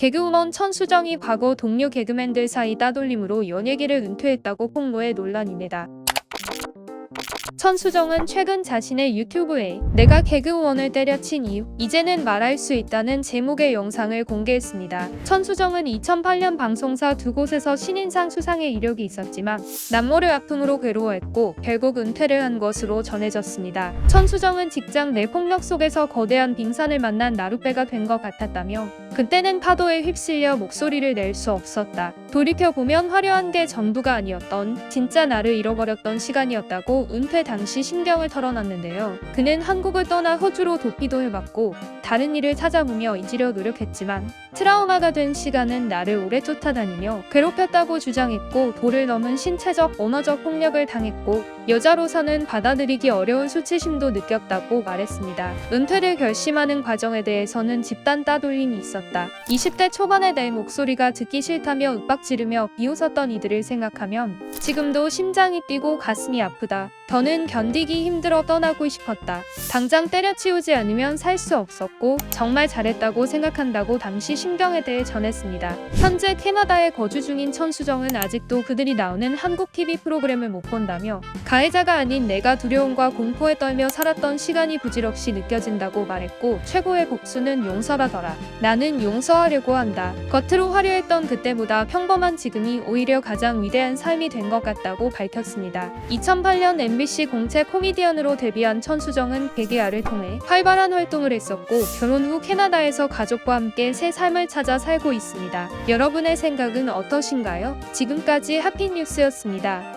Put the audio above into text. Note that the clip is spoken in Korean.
개그우먼 천수정이 과거 동료 개그맨들 사이 따돌림으로 연예계를 은퇴했다고 폭로해 논란입니다. 천수정은 최근 자신의 유튜브에 내가 개그우먼을 때려친 이유 이제는 말할 수 있다는 제목의 영상을 공개했습니다. 천수정은 2008년 방송사 두 곳에서 신인상 수상의 이력이 있었지만 남모를 아픔으로 괴로워했고 결국 은퇴를 한 것으로 전해졌습니다. 천수정은 직장 내 폭력 속에서 거대한 빙산을 만난 나룻배가 된 것 같았다며 그때는 파도에 휩쓸려 목소리를 낼 수 없었다. 돌이켜보면 화려한 게 전부가 아니었던 진짜 나를 잃어버렸던 시간이었다고 은퇴 당시 심경을 털어놨는데요. 그는 한국을 떠나 호주로 도피도 해봤고 다른 일을 찾아보며 잊으려 노력했지만 트라우마가 된 시간은 나를 오래 쫓아다니며 괴롭혔다고 주장했고 도를 넘은 신체적, 언어적 폭력을 당했고 여자로서는 받아들이기 어려운 수치심도 느꼈다고 말했습니다. 은퇴를 결심하는 과정에 대해서는 집단 따돌림이 있었다. 20대 초반에 내 목소리가 듣기 싫다며 윽박 지르며 비웃었던 이들을 생각하면 지금도 심장이 뛰고 가슴이 아프다. 더는 견디기 힘들어 떠나고 싶었다. 당장 때려치우지 않으면 살 수 없었고 정말 잘했다고 생각한다고 당시 심경에 대해 전했습니다. 현재 캐나다에 거주 중인 천수정은 아직도 그들이 나오는 한국 TV 프로그램을 못 본다며 가해자가 아닌 내가 두려움과 공포에 떨며 살았던 시간이 부질없이 느껴진다고 말했고 최고의 복수는 용서라더라. 나는 용서하려고 한다. 겉으로 화려했던 그때보다 평범한 지금이 오히려 가장 위대한 삶이 된 것 같다고 밝혔습니다. 2008년 MBC 공채 코미디언으로 데뷔한 천수정은 개개알을 통해 활발한 활동을 했었고 결혼 후 캐나다에서 가족과 함께 새 삶을 찾아 살고 있습니다. 여러분의 생각은 어떠신가요? 지금까지 하피뉴스였습니다.